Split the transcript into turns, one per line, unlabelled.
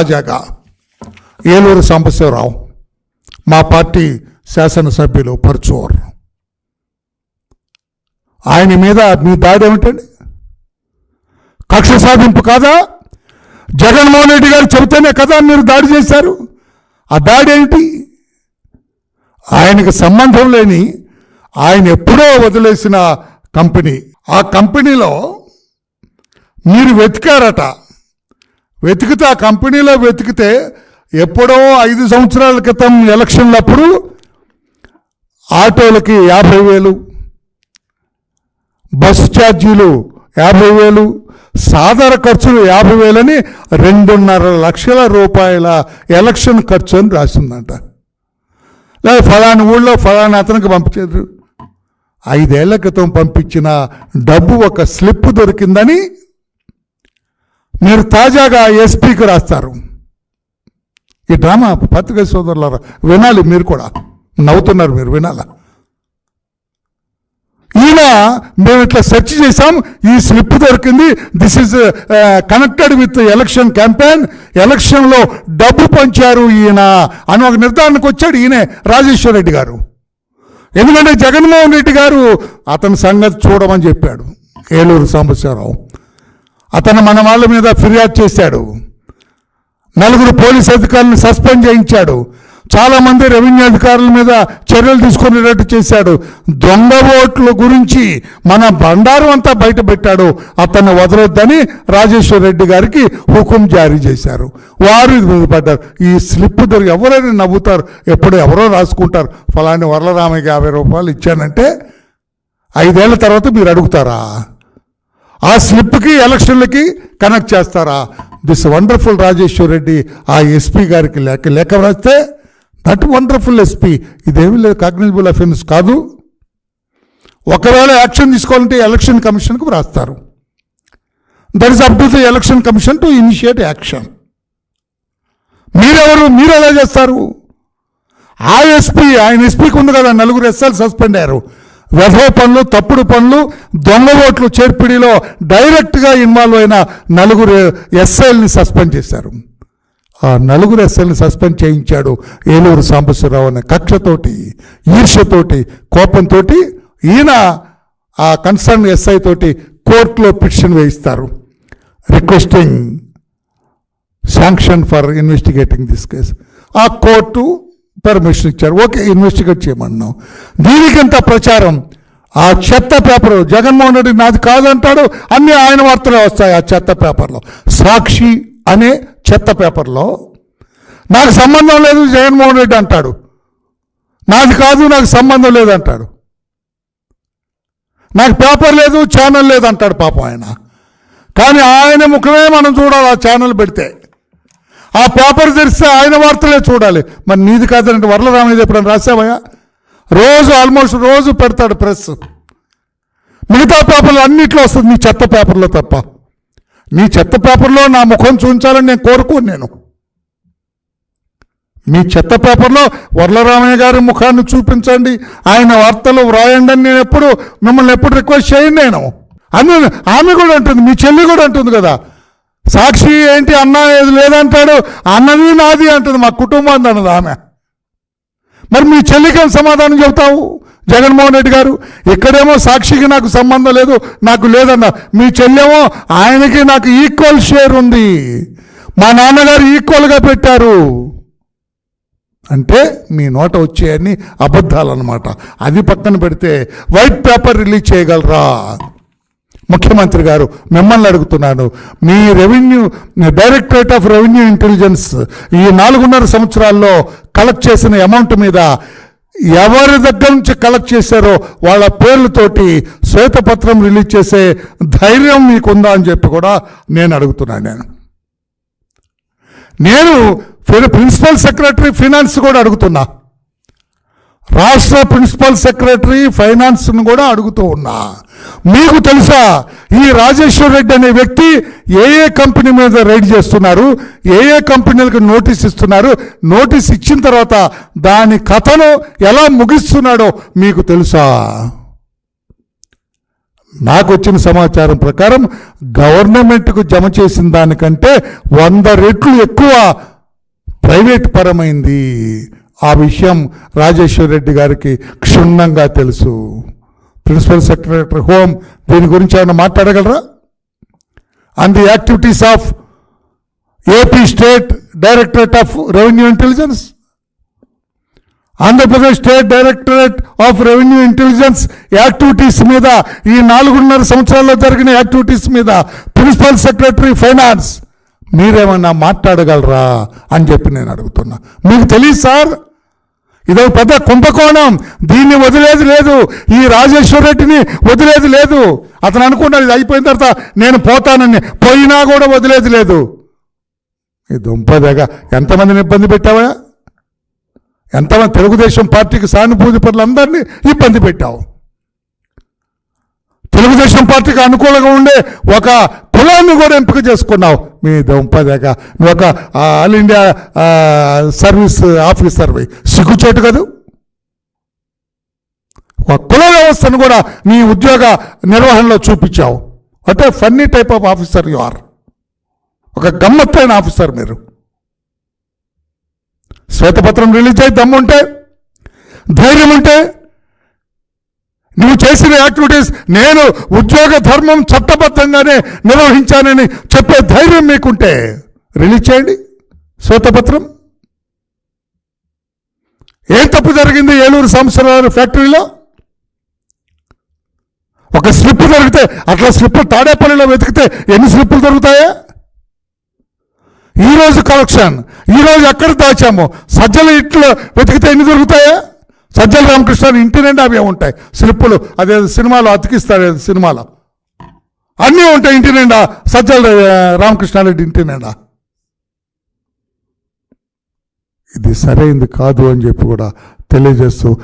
తాజాగా ఏలూరు సాంబశివరావు మా పార్టీ శాసనసభ్యులు పర్చూర్. ఆయన మీద మీ దాడి ఏమిటండి? కక్ష సాధింపు కాదా? జగన్మోహన్ రెడ్డి గారు చెబితేనే కదా మీరు దాడి చేశారు? ఆ దాడి ఏంటి? ఆయనకు సంబంధం లేని ఆయన ఎప్పుడో వదిలేసిన కంపెనీ. ఆ కంపెనీలో మీరు వెతికారట. వెతికితే ఆ కంపెనీలో వెతికితే ఎప్పుడో ఐదు సంవత్సరాల క్రితం ఎలక్షన్లప్పుడు ఆటోలకి యాభై వేలు బస్ ఛార్జీలు యాభై వేలు సాధారణ ఖర్చులు యాభై వేలని రెండున్నర లక్షల రూపాయల ఎలక్షన్ ఖర్చు అని రాసిందంట. లేదా ఫలాని ఊళ్ళో ఫలాని అతనికి పంపించారు. ఐదేళ్ళ క్రితం పంపించిన డబ్బు ఒక స్లిప్ దొరికిందని మీరు తాజాగా ఎస్పీకి రాస్తారు. ఈ డ్రామా పత్రిక సోదరులారా వినాలి మీరు కూడా. నవ్వుతున్నారు మీరు వినాలా? ఈయన మేము ఇట్లా సెర్చ్ చేసాం ఈ స్లిప్ దొరికింది. This is connected with election campaign ఎలక్షన్లో డబ్బు పంచారు ఈయన అని ఒక నిర్ధారణకు వచ్చాడు ఈయనే రాజేశ్వర రెడ్డి గారు. ఎందుకంటే జగన్మోహన్ రెడ్డి గారు అతని సంగతి చూడమని చెప్పాడు. ఏలూరు సాంబశివరావు. అతను మన వాళ్ళ మీద ఫిర్యాదు చేశాడు. నలుగురు పోలీస్ అధికారులను సస్పెండ్ చేయించాడు. చాలామంది రెవెన్యూ అధికారుల మీద చర్యలు తీసుకునేటట్టు చేశాడు. దొంగ ఓట్ల గురించి మన బండారం అంతా బయట పెట్టాడు అతన్ని వదలొద్దని రాజేశ్వర రెడ్డి గారికి హుకుం జారీ చేశారు. వారు ఇది మీద పడ్డారు. ఈ స్లిప్ దొరికి ఎవరైనా నవ్వుతారు. ఎప్పుడు ఎవరో రాసుకుంటారు. ఫలాని వరలరామయ్యకి యాభై రూపాయలు ఇచ్చానంటే ఐదేళ్ళ తర్వాత మీరు అడుగుతారా? ఆ స్లిప్కి ఎలక్షన్లకి కనెక్ట్ చేస్తారా? దిస్ వండర్ఫుల్ రాజేశ్వర్ రెడ్డి ఆ ఎస్పీ గారికి లేఖ లేఖ రాస్తే దట్ వండర్ఫుల్ ఎస్పీ. ఇదేమీ లేదు కాగ్నిజబుల్ అఫెన్స్ కాదు. ఒకవేళ యాక్షన్ తీసుకోవాలంటే ఎలక్షన్ కమిషన్కు రాస్తారు. That is up to the election commission to initiate action. మీరెవరు? మీరు ఎలా చేస్తారు? ఆ ఎస్పీ ఆయన ఎస్పీకి ఉంది కదా నలుగురు ఎస్ఎల్ సస్పెండ్ అయ్యారు. వెధవ పనులు తప్పుడు పనులు దొంగ ఓట్లు చేర్పిడిలో డైరెక్ట్గా ఇన్వాల్వ్ అయిన నలుగురు ఎస్ఐల్ని సస్పెండ్ చేశారు. ఆ నలుగురు ఎస్ఐల్ని సస్పెండ్ చేయించాడు ఏలూరు సాంబశివరావు అనే కక్షతోటి ఈర్ష్యతోటి కోపంతో ఈయన ఆ కన్సర్న్ ఎస్ఐ తోటి కోర్టులో పిటిషన్ వేయిస్తారు. Requesting sanction for investigating this case. ఆ కోర్టు పర్మిషన్ ఇచ్చారు. ఓకే ఇన్వెస్టిగేట్ చేయమన్నాం. దీనికింత ప్రచారం? ఆ చెత్త పేపర్ జగన్మోహన్ రెడ్డి నాది కాదంటాడు అన్ని ఆయన వార్తలే వస్తాయి ఆ చెత్త పేపర్లో. సాక్షి అనే చెత్త పేపర్లో నాకు సంబంధం లేదు జగన్మోహన్ రెడ్డి అంటాడు. నాది కాదు నాకు సంబంధం లేదు అంటాడు. నాకు పేపర్ లేదు ఛానల్ లేదు అంటాడు పాపం ఆయన. కానీ ఆయన ముఖమే మనం చూడాలి ఆ ఛానల్ పెడితే. ఆ పేపర్ తెరిస్తే ఆయన వార్తలే చూడాలి. మరి నీది కాదంటే వరలరామయ్య ఎప్పుడైనా రాసావయ్యా రోజు ఆల్మోస్ట్ రోజు పెడతాడు ప్రెస్. మిగతా పేపర్లు అన్నిట్లో వస్తుంది నీ చెత్త పేపర్లో తప్ప. నీ చెత్త పేపర్లో నా ముఖం చూపించాలని నేను కోరుకోను నేను. మీ చెత్త పేపర్లో వరలరామయ్య గారి ముఖాన్ని చూపించండి. ఆయన వార్తలు వ్రాయండి అని నేను ఎప్పుడు మిమ్మల్ని ఎప్పుడు రిక్వెస్ట్ చేయండి నేను. అన్న ఆమె కూడా అంటుంది మీ చెల్లి కూడా అంటుంది కదా. సాక్షి ఏంటి అన్న ఏది లేదంటాడు? అన్నది నాది అంటుంది మా కుటుంబం అన్నది ఆమె. మరి మీ చెల్లికి సమాధానం చెబుతావు? జగన్మోహన్ రెడ్డి గారు ఇక్కడేమో సాక్షికి నాకు సంబంధం లేదు నాకు లేదన్న. మీ చెల్లెమో ఆయనకి నాకు ఈక్వల్ షేర్ ఉంది. మా నాన్నగారు ఈక్వల్గా పెట్టారు. అంటే మీ నోట వచ్చేయన్ని అబద్ధాలన్నమాట. అది పక్కన పెడితే వైట్ పేపర్ రిలీజ్ చేయగలరా? ముఖ్యమంత్రి గారు మిమ్మల్ని అడుగుతున్నాను. మీ revenue directorate of revenue intelligence ఈ నాలుగున్నర సంవత్సరాల్లో కలెక్ట్ చేసిన అమౌంట్ మీద ఎవరి దగ్గర నుంచి కలెక్ట్ చేశారో వాళ్ళ పేర్లతోటి శ్వేతపత్రం రిలీజ్ చేసే ధైర్యం మీకుందా అని చెప్పి కూడా నేను అడుగుతున్నాను నేను. నేను ప్రిన్సిపల్ సెక్రటరీ ఫినాన్స్ కూడా అడుగుతున్నా. రాష్ట్ర ప్రిన్సిపల్ సెక్రటరీ ఫైనాన్స్ను కూడా అడుగుతూ ఉన్నా. మీకు తెలుసా ఈ రాజేశ్వర్ రెడ్డి అనే వ్యక్తి ఏ ఏ కంపెనీ మీద రైడ్ చేస్తున్నారు ఏ ఏ కంపెనీలకు నోటీస్ ఇస్తున్నారు నోటీస్ ఇచ్చిన తర్వాత దాని కథను ఎలా ముగిస్తున్నాడో మీకు తెలుసా? నాకు వచ్చిన సమాచారం ప్రకారం గవర్నమెంట్కు జమ చేసిన దానికంటే వంద రెట్లు ఎక్కువ ప్రైవేట్ పరమైంది. ఆ విషయం రాజేశ్వర్ రెడ్డి గారికి క్షుణ్ణంగా తెలుసు. ప్రిన్సిపల్ సెక్రటరీ హోమ్ దీని గురించి ఏమైనా మాట్లాడగలరా? And the activities of AP state directorate of revenue intelligence Andhra Pradesh state directorate of revenue intelligence activities మీద ఈ నాలుగున్నర సంవత్సరాల్లో జరిగిన యాక్టివిటీస్ మీద ప్రిన్సిపల్ సెక్రటరీ ఫైనాన్స్. మీరేమన్నా మాట్లాడగలరా అని చెప్పి నేను అడుగుతున్నా. మీకు తెలియదు సార్? ఇదో పెద్ద కుంభకోణం. దీన్ని వదిలేది లేదు. ఈ రాజేశ్వర రెడ్డిని వదిలేది లేదు. అతను అనుకున్నాడు ఇది అయిపోయిన తర్వాత నేను పోతానని. పోయినా కూడా వదిలేది లేదు. ఈ దుంపదగా ఎంతమందిని ఇబ్బంది పెట్టావా? ఎంతమంది తెలుగుదేశం పార్టీకి సానుభూతి పనులందరినీ ఇబ్బంది పెట్టావు? తెలుగుదేశం పార్టీకి అనుకూలంగా ఉండే ఒక కులాన్ని కూడా ఎంపిక చేసుకున్నావు. మీ దుంపదగ నువ్వు ఒక ఆల్ ఇండియా సర్వీస్ ఆఫీసర్వి సిగ్గుచేటు కదూ. ఒక కుల వ్యవస్థను కూడా నీ ఉద్యోగ నిర్వహణలో చూపించావు. అంటే funny type of officer you are. ఒక గమ్మత్తైన ఆఫీసర్ మీరు. శ్వేతపత్రం రిలీజ్ అయ్యి దమ్ముంటే ధైర్యం ఉంటే నువ్వు చేసిన యాక్టివిటీస్ నేను ఉద్యోగ ధర్మం చట్టబద్ధంగానే నిర్వహించానని చెప్పే ధైర్యం మీకుంటే రిలీజ్ చేయండి. శ్వేతపత్రం ఏం తప్పు జరిగింది ఏలూరు సంవత్సరాల ఫ్యాక్టరీలో? ఒక స్లిప్ దొరికితే అట్లా స్లిప్ తాడేపల్లిలో వెతికితే ఎన్ని స్లిప్పులు దొరుకుతాయా? ఈరోజు కలెక్షన్ ఈ రోజు ఎక్కడ దాచాము సజ్జల ఇంట్లో వెతికితే ఎన్ని దొరుకుతాయా? సజ్జల రామకృష్ణ ఇంటి నిండా అవే ఉంటాయి. స్లిప్పులు అదే సినిమాలో అతికిస్తారు సినిమాలో. అన్నీ ఉంటాయి ఇంటి నిండా. సజ్జల రామకృష్ణారెడ్డి ఇంటి నిండా. ఇది సరైంది కాదు అని చెప్పి కూడా తెలియజేస్తూ